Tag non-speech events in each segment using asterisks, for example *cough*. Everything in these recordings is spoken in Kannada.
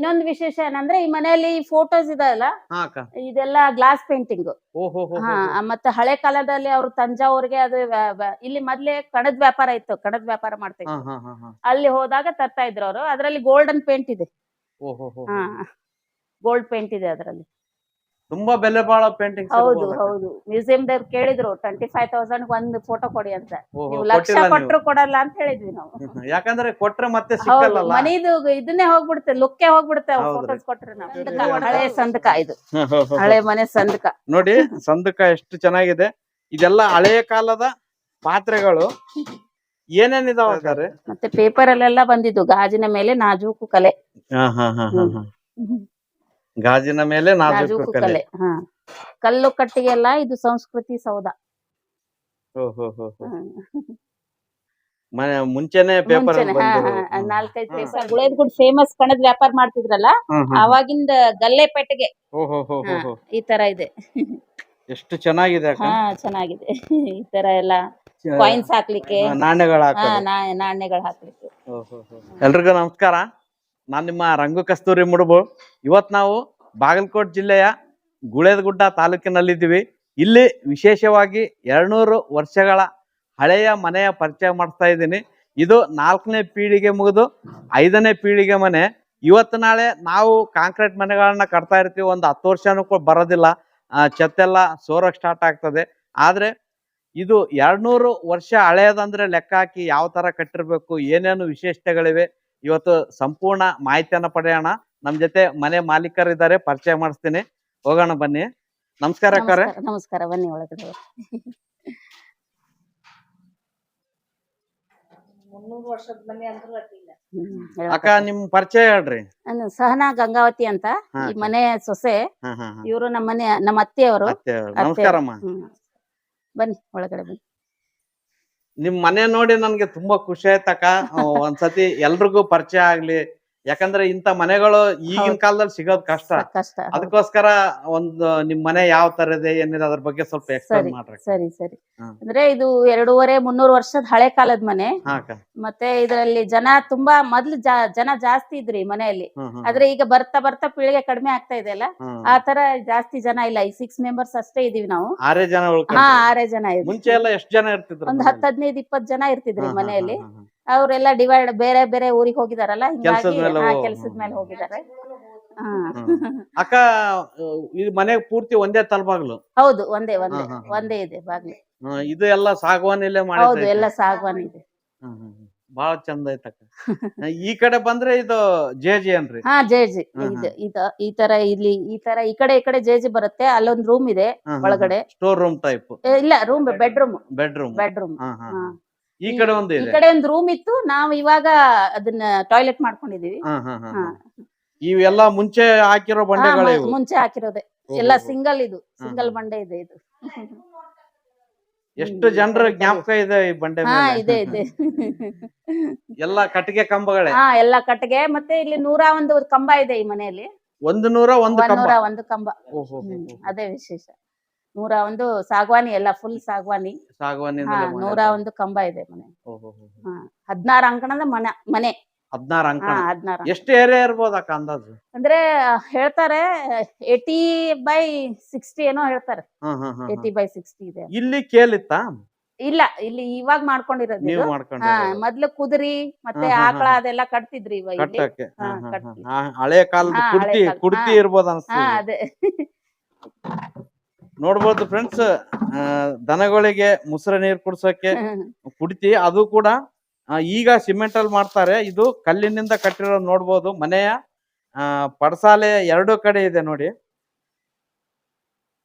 ಇನ್ನೊಂದು ವಿಶೇಷ ಏನಂದ್ರೆ ಈ ಮನೆಯಲ್ಲಿ ಫೋಟೋಸ್ ಇದಲ್ಲ ಹಾ ಅಕ್ಕ. ಇದೆಲ್ಲ ಗ್ಲಾಸ್ ಪೇಂಟಿಂಗ್ ಓಹೋ ಹೋ ಹಾ ಮತ್ತೆ ಹಳೆ ಕಾಲದಲ್ಲಿ ಅವ್ರು ತಂಜಾವೂರ್ಗೆ ಅದು ವ್ಯ- ವ್ಯ- ಇಲ್ಲಿ ಮೊದ್ಲೇ ಕಣದ ವ್ಯಾಪಾರ ಇತ್ತು ಕಣದ ವ್ಯಾಪಾರ ಮಾಡ್ತಾ ಹಾ ಇದ್ರು. ಹಾ ಹಾ ಹಾ ಅಲ್ಲಿ ಹೋದಾಗ ತರ್ತಾ ಇದ್ರು ಅವರು. ಅದ್ರಲ್ಲಿ ಗೋಲ್ಡನ್ ಪೇಂಟ್ ಇದೆ. ಓಹೋ ಹೋ ಹಾ ಗೋಲ್ಡ್ ಪೇಂಟ್ ಇದೆ ಅದ್ರಲ್ಲಿ. ತುಂಬಾ ಬೆಲೆ ಬಾಳ ಪೇಂಟಿಂಗ್ ಹೌದು ಹೌದು. ಮ್ಯೂಸಿಯಂ ದವ್ರು ಕೇಳಿದ್ರು ಟ್ವೆಂಟಿ ಫೈವ್ ತೌಸಂಡ್ ಒಂದು ಫೋಟೋ ಕೊಡಿ ಅಂತ ನೀವು ಲಕ್ಷ ಕೊಟ್ರು ಕೊಡಲ್ಲ ಅಂತ ಹೇಳಿದ್ವಿ ನಾವು. ಯಾಕಂದ್ರೆ ಕೊಟ್ರೆ ಮತ್ತೆ ಸಿಕ್ಕಲ್ಲ ಮನಿದು ಇದನ್ನೇ ಹೋಗ್ಬಿಡುತ್ತೆ ಲುಕ್ಕೆ ಹೋಗ್ಬಿಡುತ್ತೆ. ಫೋಟೋಸ್ ಕೊಟ್ರೆ ನಾವು. ಹಳೆ ಸಂದಕ ಇದು. *laughs* ಹಳೆ ಮನೆ ಸಂದಕ. ನೋಡಿ ಸಂದಕ ಎಷ್ಟು ಚೆನ್ನಾಗಿದೆ. ಇದೆಲ್ಲ ಹಳೆಯ ಕಾಲದ ಪಾತ್ರೆಗಳು. ಏನೇನಿದಾವ? ಮತ್ತೆ ಪೇಪರ್ ಅಲ್ಲೆಲ್ಲ ಬಂದಿದ್ದು ಗಾಜಿನ ಮೇಲೆ ನಾಜೂಕು ಕಲೆ. ಹಾ ಹಾ ಹಾ ಹಾ ಹಾ. ಗಾಜಿನ ಮೇಲೆ ನಾಜೂಕು ಕಲೆ ಕಲ್ಲು ಹಾ. ಕಲ್ಲು ಕಟ್ಟಿಗೆಲ್ಲ ಇದು ಸಂಸ್ಕೃತಿ ಸೌಧ. ಮುಂಚೆನೆ ಪೇಪರ್ ನಾಲ್ಕೈದು ಪೇಪರ್ ಗುಡ್ ಫೇಮಸ್ ಕಣದ್ ವ್ಯಾಪಾರ ಮಾಡ್ತಿದ್ರಲ್ಲ ಅವಾಗಿಂದ ಗಲ್ಲೆ ಪೆಟ್ಟಿಗೆ ಈ ತರ ಇದೆ. ಎಷ್ಟು ಚೆನ್ನಾಗಿದೆ ಹಾ ಚೆನ್ನಾಗಿದೆ. ಈ ತರ ಎಲ್ಲ ಕಾಯಿನ್ಸ್ ಹಾಕ್ಲಿಕ್ಕೆ. ನಾಣ್ಯಗಳು ನಾಣ್ಯಗಳು ಹಾಕ್ಲಿಕ್ಕೆ. ಎಲ್ರಿಗೂ ನಮಸ್ಕಾರ. ನಾನ್ ನಿಮ್ಮ ರಂಗು ಕಸ್ತೂರಿ ಮುಡುಬು. ಇವತ್ ನಾವು ಬಾಗಲಕೋಟ್ ಜಿಲ್ಲೆಯ ಗುಳೇದಗುಡ್ಡ ತಾಲೂಕಿನಲ್ಲಿದ್ದೀವಿ. ಇಲ್ಲಿ ವಿಶೇಷವಾಗಿ ಎರಡ್ನೂರು ವರ್ಷಗಳ ಹಳೆಯ ಮನೆಯ ಪರಿಚಯ ಮಾಡಿಸ್ತಾ ಇದ್ದೀನಿ. ಇದು ನಾಲ್ಕನೇ ಪೀಳಿಗೆ ಮುಗಿದು ಐದನೇ ಪೀಳಿಗೆ ಮನೆ. ಇವತ್ತು ನಾಳೆ ನಾವು ಕಾಂಕ್ರೀಟ್ ಮನೆಗಳನ್ನ ಕಟ್ತಾ ಇರ್ತೀವಿ. ಒಂದು ಹತ್ತು ವರ್ಷನೂ ಕೂಡ ಬರೋದಿಲ್ಲ. ಆ, ಸೋರಕ್ಕೆ ಸೋರಕ್ ಸ್ಟಾರ್ಟ್ ಆಗ್ತದೆ. ಆದ್ರೆ ಇದು ಎರಡ್ನೂರು ವರ್ಷ ಹಳೆಯದಂದ್ರೆ ಲೆಕ್ಕ ಹಾಕಿ ಯಾವ ತರ ಕಟ್ಟಿರಬೇಕು ಏನೇನು ವಿಶೇಷತೆಗಳಿವೆ ಇವತ್ತು ಸಂಪೂರ್ಣ ಮಾಹಿತಿಯನ್ನ ಪಡೆಯೋಣ. ನಮ್ ಜೊತೆ ಮನೆ ಮಾಲೀಕರಿದ್ದಾರೆ ಪರಿಚಯ ಮಾಡಿಸ್ತೀನಿ. ಹೋಗೋಣ ಬನ್ನಿ. ನಮಸ್ಕಾರ ಅಕ್ಕಾರೆ ನಮಸ್ಕಾರ ಬನ್ನಿ ಒಳಗಡೆ. ಅಕ್ಕ ನಿಮ್ ಪರಿಚಯ ಹೇಳ್ರಿ. ಸಹನಾ ಗಂಗಾವತಿ ಅಂತ. ಈ ಮನೆ ಸೊಸೆ. ಇವರು ನಮ್ಮ ಮನೆ ನಮ್ಮ ಅತ್ತೆಯವರು. ನಮಸ್ಕಾರಮ್ಮ. ಬನ್ನಿ ಒಳಗಡೆ ಬನ್ನಿ. ನಿಮ್ ಮನೆ ನೋಡಿ ನನ್ಗೆ ತುಂಬಾ ಖುಷಿ ಆಯ್ತಕ್ಕ. ಒಂದ್ಸತಿ ಎಲ್ರಿಗೂ ಪರಿಚಯ ಆಗ್ಲಿ. ಯಾಕಂದ್ರೆ ಇಂತ ಮನೆಗಳು ಈಗಿನ ಕಾಲದಲ್ಲಿ ಸಿಗೋದ್ ಕಷ್ಟ. ಕಷ್ಟ ಅದಕ್ಕೋಸ್ಕರ ಒಂದು ನಿಮ್ ಮನೆ ಯಾವ ತರ ಇದೆ ಏನಿದೆ ಅದ್ರ ಬಗ್ಗೆ ಸ್ವಲ್ಪ ಎಕ್ಸ್ಪ್ಲೈನ್ ಮಾಡ್ರಿ ಸರಿ ಸರಿ. ಅಂದ್ರೆ ಇದು ಎರಡೂವರೆ ಮುನ್ನೂರು ವರ್ಷದ ಹಳೆ ಕಾಲದ ಮನೆ. ಮತ್ತೆ ಇದರಲ್ಲಿ ಜನ ತುಂಬಾ ಮೊದ್ಲು ಜನ ಜಾಸ್ತಿ ಇದ್ರಿ ಮನೆಯಲ್ಲಿ. ಆದ್ರೆ ಈಗ ಬರ್ತಾ ಬರ್ತಾ ಪೀಳಿಗೆ ಕಡಿಮೆ ಆಗ್ತಾ ಇದೆ ಅಲ್ಲ. ಆ ತರ ಜಾಸ್ತಿ ಜನ ಇಲ್ಲ. ಈ ಸಿಕ್ಸ್ ಮೆಂಬರ್ಸ್ ಅಷ್ಟೇ ಇದೀವಿ ನಾವು. ಆರೇ ಜನ ಹಾ ಆರೇ ಜನ ಇದೆ ಮುಂಚೆ ಎಲ್ಲ ಎಷ್ಟು ಜನ ಇರ್ತಿದ್ರು ಒಂದ್? ಹತ್ತ್ ಹದಿನೈದು ಇಪ್ಪತ್ ಜನ ಇರ್ತಿದ್ರಿ ಮನೆಯಲ್ಲಿ. ಅವರೆಲ್ಲ ಡಿವೈಡ್ ಬೇರೆ ಬೇರೆ ಊರಿಗೆ ಹೋಗಿದಾರಲ್ಲ ಹಿಂಗಾಗಿ ಕೆಲ್ಸದ್ ಮೇಲೆ ಹೋಗಿದಾರೆ ಕೆಲಸದ ಮೇಲೆ ಹೋಗಿದ್ದಾರೆ. ಹಾ. ಅಕ್ಕ ಈ ಮನೆಗ್ ಪೂರ್ತಿ ಒಂದೇ ತಲ್ಬಾಗ್ಲು? ಹೌದು ಒಂದೇ ಒಂದೇ ಹಾ, ಹಾ, ಹಾ. ಒಂದೇ ಇದೆ ಬಾಗ್ಲು. ಹ್ಮ್, ಇದು ಎಲ್ಲ ಸಾಗವಾನ್ ಹೌದು ಎಲ್ಲ ಸಾಗವಾನ್ ಇದೆ. ಬಹಳ ಚಂದ ಐತಕ್ಕ ಈ ಕಡೆ ಬಂದ್ರೆ ಇದು ಜೆ ಜಿ ಹಾ ಜೆ ಜಿ ಹಾ, ಹಾ. ಇದು ಇದ ಈ ತರ ಇಲ್ಲಿ ಈ ತರ ಈ ಕಡೆ ಈ ಕಡೆ ಜೆ ಜಿ ಬರುತ್ತೆ. ಅಲ್ಲೊಂದ್ ರೂಮ್ ಇದೆ ಒಳಗಡೆ. ಸ್ಟೋರ್ ರೂಮ್ ಟೈಪ್ ಏ, ಇಲ್ಲ ರೂಮ್ ಬೆಡ್ರೂಮ್ ಬೆಡ್ರೂಮ್ ಬೆಡ್ರೂಮ್. ಈ ಕಡೆ ಒಂದು ಈ ಇದೆ. ಕಡೆ ಒಂದ್ ರೂಮ್ ಇತ್ತು ನಾವು ಇವಾಗ ಅದನ್ನ ಟಾಯ್ಲೆಟ್ ಮಾಡ್ಕೊಂಡಿದೀವಿ. ಹಾ ಹಾ ಹಾ ಹಾ. ಇವೆಲ್ಲ ಮುಂಚೆ ಹಾಕಿರೋ ಹಾ, ಬಂಡೆಗಳು ಇವು? ಮುಂಚೆ ಹಾಕಿರೋದೆ. ಓಹೋ. ಎಲ್ಲ ಸಿಂಗಲ್ ಇದು ಸಿಂಗಲ್ ಬಂಡೆ ಇದೆ ಇದು. ಎಷ್ಟು ಜನರ ಜ್ಞಾಪಕ ಇದೆ ಈ ಬಂಡೆ ಹಾ ಮೇಲೆ? ಇದೆ ಇದೆ. ಎಲ್ಲ ಕಟ್ಟಿಗೆ ಕಂಬಗಳೇ? ಹಾ ಎಲ್ಲ ಕಟ್ಟಿಗೆ ಮತ್ತೆ ಇಲ್ಲಿ ನೂರ ಒಂದು ಕಂಬ ಇದೆ ಈ ಮನೆಯಲ್ಲಿ. ಒಂದು ನೂರ ಒಂದು ಕಂಬ? ನೂರ ಒಂದು ಕಂಬ. ಓಹೋ ಹ್ಮ್, ಅದೇ ವಿಶೇಷ. ನೂರ ಒಂದು ಸಾಗವಾನಿ ಎಲ್ಲ ಫುಲ್ ಸಾಗವಾನಿ. ಹಾ ಸಾಗವಾನಿಂದಲೇ ನೂರ ಒಂದು ಕಂಬ ಇದೆ ಮನೆ. ಹೋ, ಹೋ. ಹಾ ಹದ್ನಾರು ಅಂಕಣದ ಮನೆ ಮನೆ. ಹದ್ನಾರು ಅಂಕ ಹಾ ಹದ್ನಾರು ಎಷ್ಟು ಏರಿಯಾ ಇರ್ಬೋದು ಅಕ್ಕ ಅಂದಾಜು? ಅಂದ್ರೆ ಹೇಳ್ತಾರೆ ಏಟಿ ಬೈ ಸಿಕ್ಸ್ಟಿ ಏನೋ ಹೇಳ್ತಾರೆ. ಹಾ ಹಾ ಹಾ ಏಟಿ ಬೈ ಸಿಕ್ಸ್ಟಿ ಇದೆ. ಇಲ್ಲಿ ಕೇಳಿತ್ತ? ಇಲ್ಲ ಇಲ್ಲಿ ಇವಾಗ ಮಾಡ್ಕೊಂಡಿರೋದು ನೀವು ಇದು. ಮಾಡ್ಕೊಂಡ್ರಿ ಹಾ ಮೊದ್ಲು ಕುದುರಿ ಮತ್ತೆ ಹಾ, ಹಾ, ಆಕಳ ಹಾ. ಅದೆಲ್ಲ ಕಟ್ತಿದ್ರಿ ಇವಾಗ ಇಲ್ಲಿ. ಕಟ್ಟಕ್ಕೆ. ಹಾ, ಹಾ, ಹಾ, ಕಟ್ಟಿ. ಹಾ. ಹಳೆ ಕಾಲದ ಹಾ, ಹಳೆ ಕುಡ್ತಿ ಕಾಲದ. ಕುಡ್ತಿ ಹಾ. ಇರ್ಬೋದು ಹಾ ಅನ್ಸ್ತದೆ ಅದೇ. ನೋಡ್ಬೋದು ಫ್ರೆಂಡ್ಸ್ ದನಗಳಿಗೆ ಮುಸ್ರ ನೀರ್ ಕುಡ್ಸೋಕೆ *laughs* ಕುಡಿತಿ ಅದು ಕೂಡ ಈಗ ಸಿಮೆಂಟ್ ಅಲ್ಲಿ ಮಾಡ್ತಾರೆ. ಇದು ಕಲ್ಲಿನಿಂದ ಕಟ್ಟಿರೋದು ನೋಡ್ಬೋದು. ಮನೆಯ ಪಡಸಾಲೆ ಎರಡು ಕಡೆ ಇದೆ ನೋಡಿ.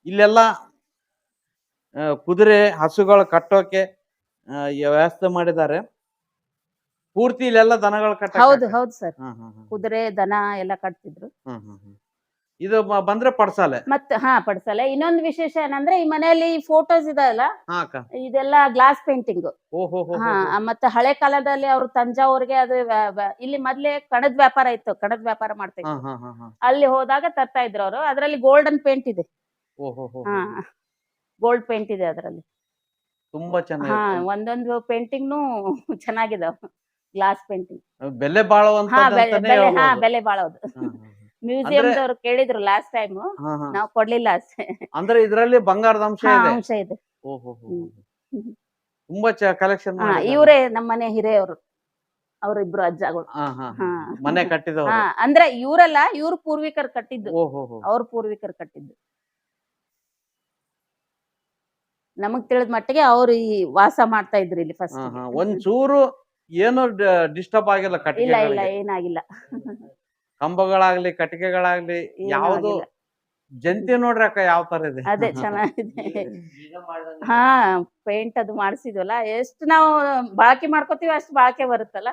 ಇಲ್ಲೆಲ್ಲ ಕುದುರೆ ಹಸುಗಳು ಕಟ್ಟೋಕೆ ಆ, ವ್ಯವಸ್ಥೆ ಮಾಡಿದ್ದಾರೆ. ಪೂರ್ತಿ ಇಲ್ಲೆಲ್ಲ ದನಗಳು ಕಟ್ಟ ಹೌದು ಹೌದು ಸರ್. ಕುದುರೆ ದನ ಎಲ್ಲ ಕಟ್ತಿದ್ರು. ಇದು ಬಂದ್ರೆ ಪಡ್ಸಾಲೆ. ಮತ್ತೆ ಹಾ ಪಡ್ಸಲ್ಲ ಇನ್ನೊಂದು ವಿಶೇಷ ಏನಂದ್ರೆ ಈ ಮನೆಯಲ್ಲಿ ಫೋಟೋಸ್ ಇದಲ್ಲ ಹಾ ಅಕ್ಕ. ಇದೆಲ್ಲ ಗ್ಲಾಸ್ ಪೇಂಟಿಂಗ್ ಓಹೋ ಹಾ ಮತ್ತೆ ಹಳೆ ಕಾಲದಲ್ಲಿ ಅವ್ರು ತಂಜಾವೂರ್ಗೆ ಅದು ವ್ಯ- ವ್ಯ- ಇಲ್ಲಿ ಮೊದ್ಲೇ ಕಣದ ವ್ಯಾಪಾರ ಇತ್ತು ಕಣದ ವ್ಯಾಪಾರ ಮಾಡ್ತಾ ಇದ್ರು ಅಲ್ಲಿ ಹೋದಾಗ ತರ್ತಾ ಇದ್ರು ಅವರು. ಅದ್ರಲ್ಲಿ ಗೋಲ್ಡನ್ ಪೇಂಟ್ ಇದೆ. ಓಹೋ ಹಾ ಗೋಲ್ಡ್ ಪೇಂಟ್ ಇದೆ ಅದ್ರಲ್ಲಿ. ತುಂಬಾ ಹಾ ಚೆನ್ನಾಗಿ ಒಂದೊಂದು ಪೇಂಟಿಂಗ್ನು ಚೆನ್ನಾಗಿದಾವ. ಗ್ಲಾಸ್ ಪೇಂಟಿಂಗ್ ಬೆಲೆ ಬೆಲೆ ಬೆಲೆ ಹಾ. ಬೆಲೆ ಬಾಳೋದು. ಮ್ಯೂಸಿಯಂ ದವ್ರು ಕೇಳಿದ್ರು ಲಾಸ್ಟ್ ಟೈಮ್ ನಾವು ಕೊಡ್ಲಿಲ್ಲ ಅಷ್ಟೇ. ಅಂದ್ರೆ ಇದ್ರಲ್ಲಿ ಬಂಗಾರದ ಅಂಶ ಹಾ ಇದೆ? ಅಂಶ ಇದೆ. ಓಹೋ. ತುಂಬಾ ಕಲೆಕ್ಷನ್ ಇವರೇ ನಮ್ಮನೆ ಹಿರಿಯವರು. ಅವ್ರಿಬ್ರು ಅಜ್ಜಗಳು. ಹಾ ಮನೆ ಕಟ್ಟಿದವರು. ಹಾ ಅಂದ್ರೆ ಇವರಲ್ಲ ಇವ್ರ ಪೂರ್ವಿಕರು ಕಟ್ಟಿದ್ದು. ಓಹೋ ಅವ್ರ ಪೂರ್ವಿಕರು ಕಟ್ಟಿದ್ದು. ನಮಗ್ ತಿಳಿದ ಮಟ್ಟಿಗೆ ಅವ್ರು ಈ ವಾಸ ಮಾಡ್ತಾ ಇದ್ರು ಇಲ್ಲಿ ಫಸ್ಟ್ ಒಂದ್ ಚೂರು ಏನು ಡಿಸ್ಟರ್ಬ್ ಆಗಿಲ್ಲ ಇಲ್ಲ ಇಲ್ಲ ಏನಾಗಿಲ್ಲ. ಕಂಬಗಳಾಗ್ಲಿ ಕಟ್ಟಿಗೆಗಳಾಗ್ಲಿ ಯಾವ್ದು. ಜಂತಿ ನೋಡ್ರಿ ಅಕ್ಕ ಯಾವ ತರ ಇದೆ ಅದೇ *laughs* ಚೆನ್ನಾಗಿದೆ. ಹಾ ಪೇಂಟ್ ಅದು ಮಾಡಿಸಿದ್ವಲ್ಲ ಎಷ್ಟು ನಾವು ಬಾಳಕೆ ಮಾಡ್ಕೋತೀವಿ ಅಷ್ಟು ಬಾಳಕೆ ಬರುತ್ತಲ್ಲ.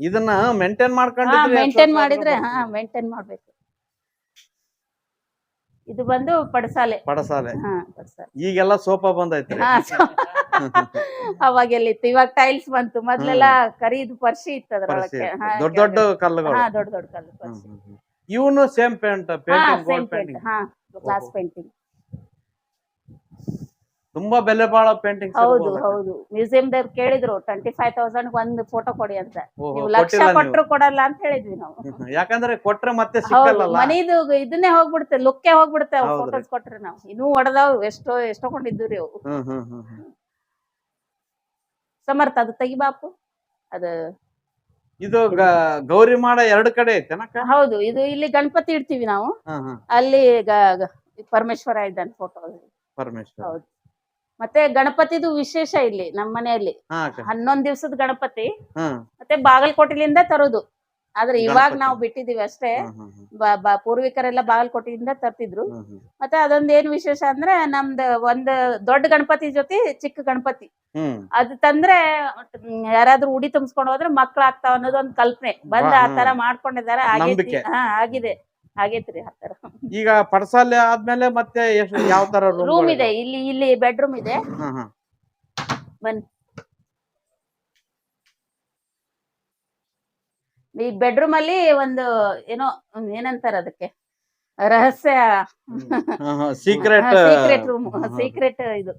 ಇದನ್ನ ಮೇಂಟೈನ್ ಹಾ ಮಾಡ್ಕೊಂಡಿದ್ರೆ ಮೇಂಟೈನ್ ಮಾಡಿದ್ರೆ ಹಾ. ಮೇಂಟೈನ್ ಮಾಡ್ಬೇಕು. ಇದು ಬಂದು ಪಡಸಾಲೆ. ಪಡಸಾಲೆ. ಹಾ ಪಡಸಾಲೆ. ಈಗೆಲ್ಲ ಸೋಫಾ so- ಅವಾಗ ಎಲ್ಲಿತ್ತು ಇವಾಗ ಟೈಲ್ಸ್ ಬಂತು. ಮೊದ್ಲೆಲ್ಲ ಕರೀದು ಪರ್ಸಿ ಇತ್ತು. ಅದ್ರೊಳಗೆ ದೊಡ್ಡ ದೊಡ್ಡ ಕಲ್ಲುಗಳು. ಹಾ ದೊಡ್ಡ ದೊಡ್ಡ ಕಲ್ಲು ಪರ್ಸಿ. ಇವನು same paint painting same gold painting ಹಾ ಗ್ಲಾಸ್ ಪೇಂಟಿಂಗ್ ತುಂಬಾ ಬೆಲೆ ಬಾಳ ಪೇಂಟಿಂಗ್ ಹೌದು ಹೌದು. ಮ್ಯೂಸಿಯಂ ದವ್ರು ಕೇಳಿದ್ರು ಟ್ವೆಂಟಿ ಫೈವ್ ತೌಸಂಡ್ ಒಂದು ಫೋಟೋ ಕೊಡಿ ಅಂತ. ನೀವು ಲಕ್ಷ ಕೊಟ್ರು ಕೊಡಲ್ಲ ಅಂತ ಹೇಳಿದ್ವಿ ನಾವು. ಯಾಕಂದ್ರೆ ಕೊಟ್ರೆ ಮತ್ತೆ ಮನೀದು ಇದನ್ನೇ ಹೋಗ್ಬಿಡುತ್ತೆ ಲುಕ್ಕೇ ಹೋಗ್ಬಿಡುತ್ತೆ. ಫೋಟೋಸ್ ಕೊಟ್ರೆ ನಾವು. ಇನ್ನೂ ಹೊಡೆದಾವ್ ಎಷ್ಟೋ ಎಷ್ಟೋ ಕೊಂಡಿದ್ದು ರೀ ಅವು. ಸಮರ್ಥ ಅದು ತೆಗಿಬಾಪು ಅದು ಇದು ಗೌರಿ ಮಾಡ ಎರಡು ಕಡೆ ಐತೆ ಹೌದು ಇದು ಇಲ್ಲಿ ಗಣಪತಿ ಇಡ್ತೀವಿ ನಾವು. ಅಲ್ಲಿ ಪರಮೇಶ್ವರ ಇದ್ದಾನೆ ಫೋಟೋ ಪರಮೇಶ್ವರ. ಹೌದು. ಮತ್ತೆ ಗಣಪತಿದು ವಿಶೇಷ ಇಲ್ಲಿ ನಮ್ಮ ಮನೆಯಲ್ಲಿ. ಹನ್ನೊಂದ್ ದಿವ್ಸದ ಗಣಪತಿ. ಮತ್ತೆ ಬಾಗಲಕೋಟೆಲಿಂದ ತರೋದು. ಆದ್ರೆ ಇವಾಗ. ನಾವು ಬಿಟ್ಟಿದೀವಿ ಅಷ್ಟೇ. ಬ- ಬ- ಪೂರ್ವಿಕರೆಲ್ಲ ಬಾಗಲಕೋಟೆಯಿಂದ ತರ್ತಿದ್ರು. ಮತ್ತೆ ಅದೊಂದ್ ಏನ್ ವಿಶೇಷ ಅಂದ್ರೆ ನಮ್ದು ಒಂದ್ ದೊಡ್ಡ ಗಣಪತಿ ಜೊತೆ ಚಿಕ್ಕ ಗಣಪತಿ. ಅದ್ ಅದು ತಂದ್ರೆ ಮ್, ಯಾರಾದ್ರೂ ಉಡಿ ತುಂಬಿಸ್ಕೊಂಡು ಹೋದ್ರೆ ಮಕ್ಳು ಆಗ್ತಾವ ಅನ್ನೋದು ಒಂದ್ ಕಲ್ಪನೆ. ಬಂದ್ ಆ ತರ ಆಗೈತಿ ನಂಬಿಕೆ. ಹಾ ಆಗಿದೆ. ಆಗೇತ್ರಿ ಆ ತರ. ಈಗ ಪಡಸಾಲೆ ಆದ್ಮೇಲೆ ಮತ್ತೆ ಎಷ್ಟು ಯಾವ ತರ ರೂಮ್ ರೂಮ್ ಇದೆ ಇಲ್ಲಿ ಇಲ್ಲಿ ಬೆಡ್ರೂಮ್ ಇದೆ. ಬನ್ನಿ. ಈ ಬೆಡ್ರೂಮ್ ಅಲ್ಲಿ ಒಂದು ಏನೋ ಏನಂತಾರ ಅದಕ್ಕೆ? ರಹಸ್ಯ. ಸೀಕ್ರೆಟ್ ಸೀಕ್ರೆಟ್ ರೂಮ್ ಸೀಕ್ರೆಟ್ ಇದು.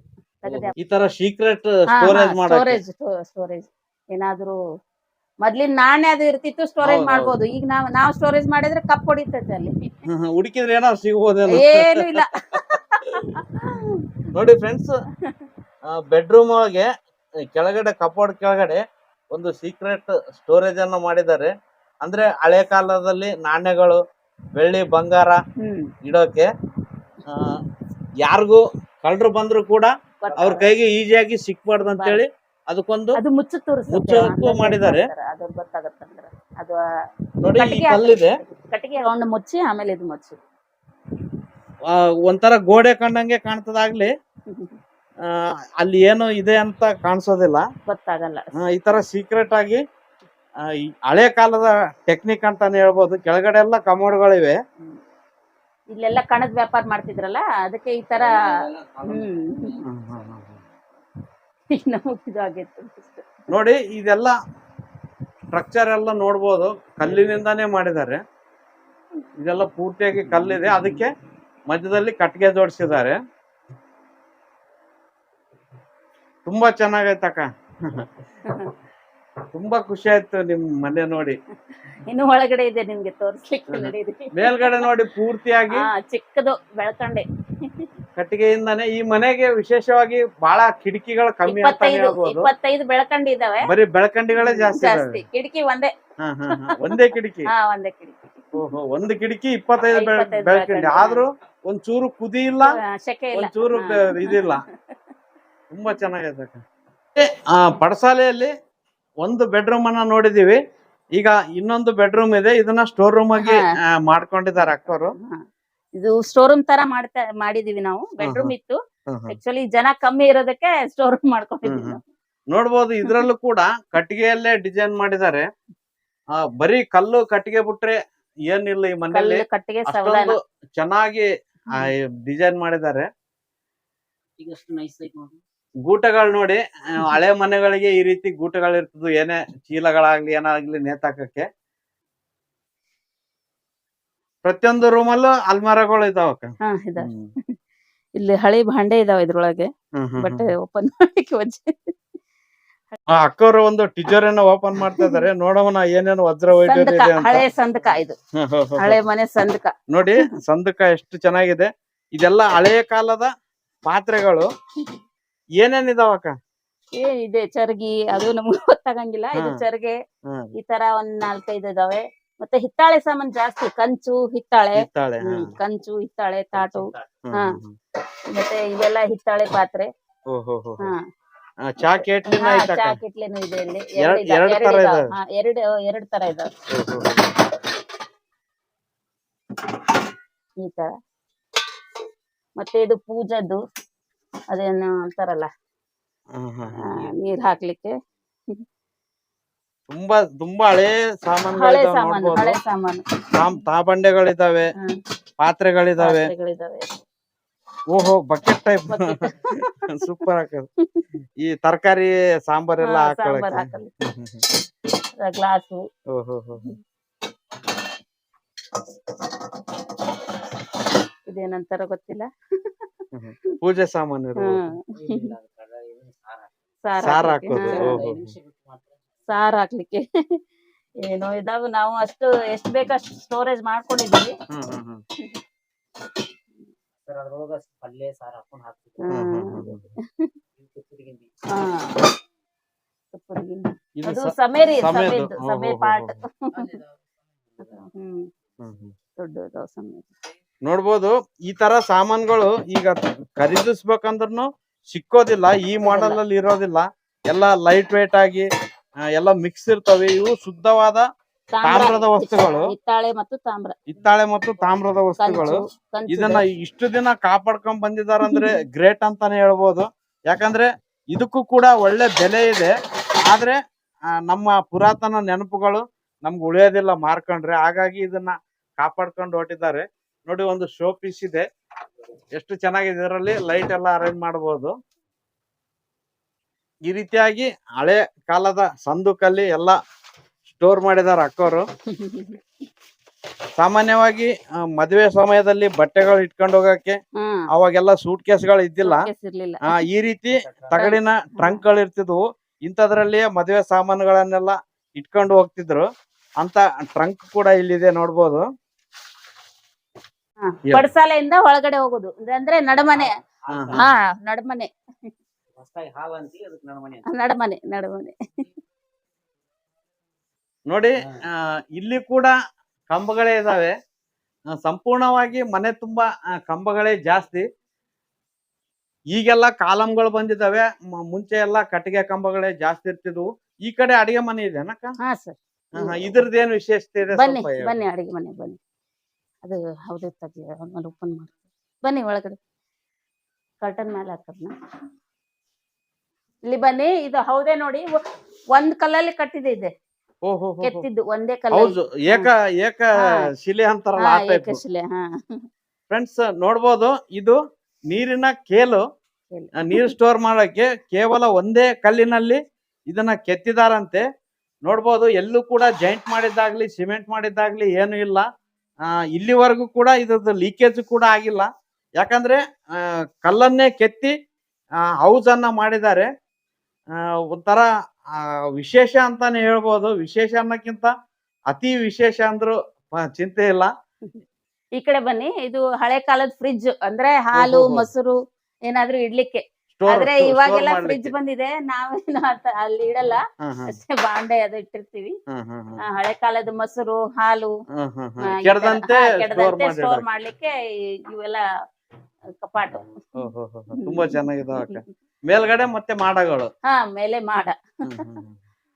ಈ ತರ ಸೀಕ್ರೆಟ್ ಸ್ಟೋರೇಜ್ ಸ್ಟೋರೇಜ್ ಸ್ಟೋರೇಜ್ ಏನಾದ್ರೂ ಮೊದ್ಲಿನ ನಾಣ್ಯ ಅದು ಇರ್ತಿತ್ತು ಸ್ಟೋರೇಜ್ ಮಾಡ್ಬೋದು. ಈಗ ನಾವ್ ನಾವ್ ಸ್ಟೋರೇಜ್ ಮಾಡಿದ್ರೆ ಕಪ್ ಹೊಡಿತೈತೆ ಅಲ್ಲಿ. ಹುಡುಕಿದ್ರೆ ಏನೋ ಸಿಗ್ಬೋದೇನೋ ಏನು ಇಲ್ಲ. ನೋಡಿ ಫ್ರೆಂಡ್ಸ್ ಬೆಡ್ರೂಮ್ ಒಳಗೆ ಕೆಳಗಡೆ ಕಬೋರ್ಡ್ ಕೆಳಗಡೆ ಒಂದು ಸೀಕ್ರೆಟ್ ಸ್ಟೋರೇಜ್ ಅನ್ನು ಮಾಡಿದ್ದಾರೆ. ಅಂದ್ರೆ ಹಳೆ ಕಾಲದಲ್ಲಿ ನಾಣ್ಯಗಳು ಬೆಳ್ಳಿ ಬಂಗಾರ ಇಡೋಕೆ ಯಾರಿಗೂ ಕಳ್ಳರು ಬಂದ್ರು ಕೂಡ ಅವ್ರ ಕೈಗೆ ಈಸಿಯಾಗಿ ಸಿಕ್ಬಾರ್ದು ಅಂತೇಳಿ ಅದಕ್ಕೊಂದು ಅದು ಮುಚ್ಚು ಮುಚ್ಚಕ್ಕೂ ಮಾಡಿದ್ದಾರೆ. ನೋಡಿ ಈ ಕಟ್ಟಿಗೆ ಕಲ್ಲಿದೆ ಕಟ್ಟಿಗೆ ಮುಚ್ಚಿ ಆಮೇಲೆ ಇದು ಮುಚ್ಚಿ. ಆ, ಒಂಥರ ಗೋಡೆ ಕಂಡಂಗೆ ಕಾಣ್ತದಾಗ್ಲಿ. ಅಲ್ಲಿ ಏನು ಇದೆ ಅಂತ ಕಾಣಿಸೋದಿಲ್ಲ. ಗೊತ್ತಾಗಲ್ಲ. ಈ ತರ ಸೀಕ್ರೆಟ್ ಆಗಿ ಆ, ಈ ಹಳೆ ಕಾಲದ ಟೆಕ್ನಿಕ್ ಅಂತಾನೆ ಹೇಳ್ಬೋದು. ಕೆಳಗಡೆ ಎಲ್ಲ ಕಮೋಡ್ಗಳಿವೆ. ಇಲ್ಲೆಲ್ಲ ಕಣದ ವ್ಯಾಪಾರ ಮಾಡ್ತಿದ್ರಲ್ಲ ಅದಕ್ಕೆ ಈ ತರ ಹ್ಮ್. ನಮಗ್ ಇದು ಆಗೈತೆ ಅನ್ಸುತ್ತೆ. ನೋಡಿ ಇದೆಲ್ಲ ಸ್ಟ್ರಕ್ಚರ್ ಎಲ್ಲ ನೋಡ್ಬೋದು. ಕಲ್ಲಿನಿಂದಾನೇ ಮಾಡಿದ್ದಾರೆ. ಇದೆಲ್ಲ ಪೂರ್ತಿಯಾಗಿ ಕಲ್ಲಿದೆ. ಅದಕ್ಕೆ ಮಧ್ಯದಲ್ಲಿ ಕಟ್ಟಿಗೆ ಜೋಡಿಸಿದ್ದಾರೆ. ತುಂಬಾ ಚೆನ್ನಾಗೈತಕ್ಕ. ತುಂಬಾ ಖುಷಿ ಆಯ್ತು ನಿಮ್ ಮನೆ ನೋಡಿ. ಇನ್ನು ಒಳಗಡೆ ಇದೆ ನಿಮ್ಗೆ ತೋರಿಸ್ಲಿಕ್ಕೆ ಮೇಲ್ಗಡೆ ನೋಡಿ ಪೂರ್ತಿಯಾಗಿ. ಚಿಕ್ಕದು ಬೆಳ್ಕಂಡೆ. ಕಟ್ಟಿಗೆಯಿಂದಾನೆ ಈ ಮನೆಗೆ ವಿಶೇಷವಾಗಿ ಬಹಳ ಕಿಟಕಿಗಳು ಕಮ್ಮಿ ಇಪ್ಪತ್ತೈದು ಬೆಳ್ಕಂಡಿ ಇದಾವೆ. ಬರೀ ಬೆಳಕಂಡಿಗಳೇ ಜಾಸ್ತಿ ಕಿಟಕಿ ಒಂದೇ. ಒಂದೇ ಕಿಟಕಿ. ಒಂದೇ ಕಿಟಕಿ. ಓಹೋ ಒಂದು ಕಿಟಕಿ ಇಪ್ಪತ್ತೈದು ಬೆಳ- ಇಪ್ಪತ್ತೈದು ಬೆಳಕಂಡಿ. ಆದ್ರೂ ಒಂದ್ ಚೂರು ಕುದಿ ಇಲ್ಲ ಒಂದ್ ಚೂರು ಇದಿಲ್ಲ. ತುಂಬಾ ಚೆನ್ನಾಗಿದೆ ಅಕ್ಕ. ಏ, ಆ ಪಡಸಾಲೆಯಲ್ಲಿ ಒಂದು ಬೆಡ್ರೂಮ್ ಅನ್ನ ನೋಡಿದೀವಿ. ಈಗ ಇನ್ನೊಂದು ಬೆಡ್ರೂಮ್ ಇದೆ. ಇದನ್ನ ಸ್ಟೋರ್ ರೂಮ್ ಆಗಿ. ಮಾಡ್ಕೊಂಡಿದ್ದಾರೆ ಅಕ್ಕವರು. ಇದು ಸ್ಟೋರ್ ರೂಮ್ ತರ ಮಾಡ್ತಾ ಮಾಡಿದೀವಿ ನಾವು. ಬೆಡ್ರೂಮ್ ಇತ್ತು. ಆಕ್ಚುಲಿ ಜನ ಕಮ್ಮಿ ಇರೋದಕ್ಕೆ ಸ್ಟೋರ್ ರೂಮ್ ಮಾಡ್ಕೊಂಡಿದ್ವಿ. ನೋಡ್ಬೋದು ಇದ್ರಲ್ಲೂ ಕೂಡ ಕಟ್ಟಿಗೆಯಲ್ಲೇ ಡಿಸೈನ್ ಮಾಡಿದ್ದಾರೆ. ಬರೀ ಕಲ್ಲು ಕಟ್ಟಿಗೆ ಬಿಟ್ರೆ ಏನಿಲ್ಲ ಈ ಮನೆಯಲ್ಲಿ. ಕಟ್ಟಿಗೆ ಚೆನ್ನಾಗಿ ಡಿಸೈನ್ ಮಾಡಿದ್ದಾರೆ. ಈಗಷ್ಟು ನೈಸ್ ಐತಿ ನೋಡಿ. ಗೂಟಗಳು ನೋಡಿ ಹಳೆ ಮನೆಗಳಿಗೆ ಈ ರೀತಿ ಗೂಟಗಳು ಇರ್ತದ್ದು ಏನೇ ಚೀಲಗಳಾಗ್ಲಿ ಏನಾಗ್ಲಿ ನೇತಾಕಕ್ಕೆ. ಪ್ರತಿಯೊಂದು ರೂಮಲ್ಲೂ ಅಲ್ಮಾರಗಳು ಇದಾವ ಹಾ ಇದಾವೆ. ಇಲ್ಲಿ ಹಳೆ ಭಾಂಡೆ ಇದಾವ ಇದ್ರೊಳಗೆ ಬಟ್ ಓಪನ್ ಮಾಡಕ್ಕೆ ವಜ್ಜೆ. ಅಕ್ಕವ್ರು ಒಂದು ಟಿಜೋರಿನ ಓಪನ್ ಮಾಡ್ತಾ ಇದಾರೆ ನೋಡೋಣ ಏನೇನು ವಜ್ರ ಹಳೆ ಸಂದಕ ಇದು. ಹಳೆ ಮನೆ ಸಂದಕ. ನೋಡಿ ಸಂದಕ ಎಷ್ಟು ಚೆನ್ನಾಗಿದೆ. ಇದೆಲ್ಲ ಹಳೆಯ ಕಾಲದ ಪಾತ್ರೆಗಳು. ಅಕ್ಕ? ಏ ಇದೆ ಚರ್ಗಿ ಅದು ನಮ್ಗೆ ಗೊತ್ತಾಗಂಗಿಲ್ಲ. ಇದು ಹಾ. ಚರ್ಗೆ ಹ್ಮ್ ಈ ತರ ಒಂದ್ ನಾಲ್ಕೈದು ಇದಾವೆ. ಮತ್ತೆ ಹಿತ್ತಾಳೆ ಸಾಮಾನ್ ಜಾಸ್ತಿ ಕಂಚು ಹಿತ್ತಾಳೆ. ಹ್ಮ್, ಕಂಚು ಹಿತ್ತಾಳೆ ತಾಟು. ಹಾ. ಮತ್ತೆ ಇವೆಲ್ಲ ಹಿತ್ತಾಳೆ ಪಾತ್ರೆ. ಹೋ, ಚಾ ಐತಕ್ಕ? ಕಿಟ್ಲಿನೂ ಇದೆ ಇಲ್ಲಿ. ಎರಡ್- ಎರಡ್ ತರ ಇದಾವೆ. ಇದಾವೆ. ಎರಡು ತರ ಇದಾವೆ. ಈ ತರ. ಮತ್ತೆ ಇದು ಪೂಜದ್ದು. ಅದೇನು ಅಂತಾರಲ್ಲ. ನೀರ್ ಹಾಕ್ಲಿಕ್ಕೆ. ತುಂಬಾ ತುಂಬಾ ಹಳೆ ಹಳೆ ಸಾಮಾನು ಹಳೆ ಸಾಮಾನು. ತಾಬಂಡೆಗಳಿದಾವೆ ಪಾತ್ರೆಗಳಿದಾವೆ. ಪಾತ್ರೆಗಳಿದಾವೆ. ಓಹೋ ಬಕೆಟ್ ಟೈಪ್. ಸೂಪರ್ ಹಾಕದು ಈ ತರಕಾರಿ ಸಾಂಬಾರ್ ಎಲ್ಲ ಹಾ, ಸಾಂಬಾರ್ ಹಾಕೊಳಕ್ಕೆ ಹಾಕಲಿ ಗ್ಲಾಸು. ಓಹೋ ಇದೇನಂತಾರ ಗೊತ್ತಿಲ್ಲ. ಪೂಜೆ ಸಾಮಾನು ಸಾರ್ ಸಾರ್ ಹಾಕ್ಲಿಕ್ಕೆ, ಹಾಕೋದು ಸಾರ್ ಹಾಕ್ಲಿಕ್ಕೆ. ಏನೋ ಇದಾವ ನಾವು ಅಷ್ಟು ಎಷ್ಟು ಬೇಕಷ್ಟು ಸ್ಟೋರೇಜ್ ಮಾಡ್ಕೊಂಡಿದೀವಿ ಪಲ್ಯ ಸಾರ್ ಹಾಕೊಂಡು ಹಾಕ್ತಿದ್ರು ಹ್ಮ್ ಹ್ಮ್ ಹ್ಮ್. ಹ್ಮ್. ಕಿಚ್ಚುಡಿಗಿಂಡಿ. ಹಾ. ತುಪ್ಪದ ಗಿಣ್ಣಿ. ಇದು ಅದು ಸ- ಸಮೇರಿ ಸಮೇದು. ಸಮೇದು ಓ, ಸಮೇ ಹೋ, ಹೋ, ಪಾಟ್ ಹ್ಮ್. ದೊಡ್ಡ ಸಮೇತ ನೋಡ್ಬೋದು ಈ ತರ ಸಾಮಾನುಗಳು ಈಗ ಖರೀದಿಸ್ಬೇಕಂದ್ರೂ ಸಿಕ್ಕೋದಿಲ್ಲ ಈ ಮಾಡೆಲ್ ಅಲ್ಲಿ ಇರೋದಿಲ್ಲ. ಎಲ್ಲ ಲೈಟ್ ವೇಟ್ ಆಗಿ ಎಲ್ಲ ಮಿಕ್ಸ್ ಇರ್ತವೆ. ಇವು ಶುದ್ಧವಾದ ತಾಮ್ರದ ವಸ್ತುಗಳು. ಹಿತ್ತಾಳೆ ಮತ್ತು ತಾಮ್ರ. ಹಿತ್ತಾಳೆ ಮತ್ತು ತಾಮ್ರದ ವಸ್ತುಗಳು. ಇದನ್ನ ಇಷ್ಟು ದಿನ ಕಾಪಾಡ್ಕೊಂಡ್ ಬಂದಿದಾರಂದ್ರೆ ಗ್ರೇಟ್ ಅಂತಾನೆ ಹೇಳ್ಬೋದು. ಯಾಕಂದ್ರೆ ಇದಕ್ಕೂ ಕೂಡ ಒಳ್ಳೆ ಬೆಲೆ ಇದೆ. ಆದ್ರೆ ಆ, ನಮ್ಮ ಪುರಾತನ ನೆನಪುಗಳು ನಮ್ಗೆ ಉಳಿಯೋದಿಲ್ಲ ಮಾರ್ಕೊಂಡ್ರೆ. ಹಾಗಾಗಿ ಇದನ್ನ ಕಾಪಾಡ್ಕೊಂಡು ಹೊಟ್ಟಿದ್ದಾರೆ ನೋಡಿ ಒಂದು ಶೋ ಪೀಸ್ ಇದೆ. ಎಷ್ಟು ಚೆನ್ನಾಗಿದೆ ಇದರಲ್ಲಿ? ಲೈಟ್ ಎಲ್ಲ ಅರೇಂಜ್ ಮಾಡಬಹುದು ಈ ರೀತಿಯಾಗಿ ಹಳೆ ಕಾಲದ ಸಂದುಕಲ್ಲಿ ಎಲ್ಲ ಸ್ಟೋರ್ ಮಾಡಿದಾರೆ ಅಕ್ಕವರು ಸಾಮಾನ್ಯವಾಗಿ ಮದುವೆ ಸಮಯದಲ್ಲಿ ಬಟ್ಟೆಗಳು ಇಟ್ಕೊಂಡು ಹೋಗಕ್ಕೆ ಅವಾಗೆಲ್ಲ ಸೂಟ್ ಕೇಸ್ಗಳು ಇದ್ದಿಲ್ಲ. ಈ ರೀತಿ ತಗಡಿನ ಟ್ರಂಕ್ಗಳು ಇರ್ತಿದ್ವು. ಇಂಥದ್ರಲ್ಲಿ ಮದುವೆ ಸಾಮಾನುಗಳನ್ನೆಲ್ಲ ಇಟ್ಕೊಂಡು ಹೋಗ್ತಿದ್ರು. ಅಂತ ಟ್ರಂಕ್ ಕೂಡ ಇಲ್ಲಿದೆ ನೋಡ್ಬೋದು. ಹಾ, ಪಡಸಾಲೆಯಿಂದ ಒಳಗಡೆ ಹೋಗುದು. ಅಂದ್ರೆ ನಡಮನೆ. ಹಾ, ನಡಮನೆ. ನಡಮನೆ ನಡಮನೆ ನಡಮನೆ. ನೋಡಿ ಇಲ್ಲಿ ಕೂಡ ಕಂಬಗಳೇ ಇದಾವೆ. ಸಂಪೂರ್ಣವಾಗಿ ಮನೆ ತುಂಬಾ ಕಂಬಗಳೇ ಜಾಸ್ತಿ. ಈಗೆಲ್ಲ ಕಾಲಂಗಳು ಬಂದಿದ್ದಾವೆ. ಮುಂಚೆ ಎಲ್ಲ ಕಟ್ಟಿಗೆ ಕಂಬಗಳೇ ಜಾಸ್ತಿ ಇರ್ತಿದ್ವು. ಈ ಕಡೆ ಅಡಿಗೆ ಮನೆ ಇದೆ ಅನಕ್ಕ ಹಾ ಸರ್ ಇದ್ರದ್ದೇನು ವಿಶೇಷತೆ ಇದೆ? ಬನ್ನಿ ಬನ್ನಿ ಅಡಿಗೆ ಮನೆ ಬನ್ನಿ. ಅದು ಹೌದೇ ತೆಗಿ ಆಮೇಲೆ ಓಪನ್ ಮಾಡಿ ಬನ್ನಿ ಒಳಗಡೆ. ಕರ್ಟನ್ ಮೇಲೆ ಹಾಕದ್ನ. ಇಲ್ಲಿ ಬನ್ನಿ ಇದು ಹೌದೇ ನೋಡಿ ಒಂದ್ ಕಲ್ಲಲ್ಲಿ ಕಟ್ಟಿದೆ ಇದೆ. ಕೆತ್ತಿದ್ದು ಒಂದೇ ಕಲ್ಲ ಏಕ ಏಕ ಶಿಲೆ ಅಂತಾರಲ್ಲ ಹಾ ಫ್ರೆಂಡ್ಸ್ ನೋಡ್ಬೋದು ಇದು ನೀರಿನ ಕೇಲು. ನೀರು ಸ್ಟೋರ್ ಮಾಡಕ್ಕೆ ಕೇವಲ ಒಂದೇ ಕಲ್ಲಿನಲ್ಲಿ ಇದನ್ನ ಕೆತ್ತಿದಾರಂತೆ. ನೋಡ್ಬೋದು ಎಲ್ಲೂ ಕೂಡ ಜಾಯಿಂಟ್ ಮಾಡಿದ್ದಾಗ್ಲಿ ಸಿಮೆಂಟ್ ಮಾಡಿದ್ದಾಗ್ಲಿ ಏನು ಇಲ್ಲ. ಇಲ್ಲಿವರೆಗೂ ಕೂಡ ಇದ್ರದ್ದು ಲೀಕೇಜ್ ಕೂಡ ಆಗಿಲ್ಲ. ಯಾಕಂದ್ರೆ ಕಲ್ಲನ್ನೇ ಕೆತ್ತಿ ಹೌಸ್ ಅನ್ನ ಮಾಡಿದ್ದಾರೆ. ಆ, ಒಂಥರ ವಿಶೇಷ ಅಂತಾನೆ ಹೇಳ್ಬೋದು. ವಿಶೇಷ ಅನ್ನಕ್ಕಿಂತ ಅತಿ ವಿಶೇಷ ಅಂದ್ರು ಚಿಂತೆ ಇಲ್ಲ. ಈ ಕಡೆ ಬನ್ನಿ. ಇದು ಹಳೆ ಕಾಲದ ಫ್ರಿಡ್ಜ್ ಅಂದ್ರೆ ಹಾಲು ಮೊಸರು ಏನಾದ್ರು ಇಡ್ಲಿಕ್ಕೆ. ಆದ್ರೆ ಇವಾಗೆಲ್ಲ ಫ್ರಿಡ್ಜ್ ಬಂದಿದೆ ನಾವೇನು ಅಲ್ಲಿ ಇಡಲ್ಲ. ಅಷ್ಟೇ ಬಾಂಡೆ ಅದು ಇಟ್ಟಿರ್ತೀವಿ. ಹಳೆ ಕಾಲದ ಮೊಸರು ಹಾಲು ಕೆಡದಂತೆ ಸ್ಟೋರ್ ಮಾಡ್ಲಿಕ್ಕೆ ಇವೆಲ್ಲ ಕಪಾಟು. ತುಂಬಾ ಚೆನ್ನಾಗಿದೆ *laughs* ಮೇಲ್ಗಡೆ ಮತ್ತೆ ಮಾಡಗಳು. ಹಾ ಮೇಲೆ ಮಾಡ.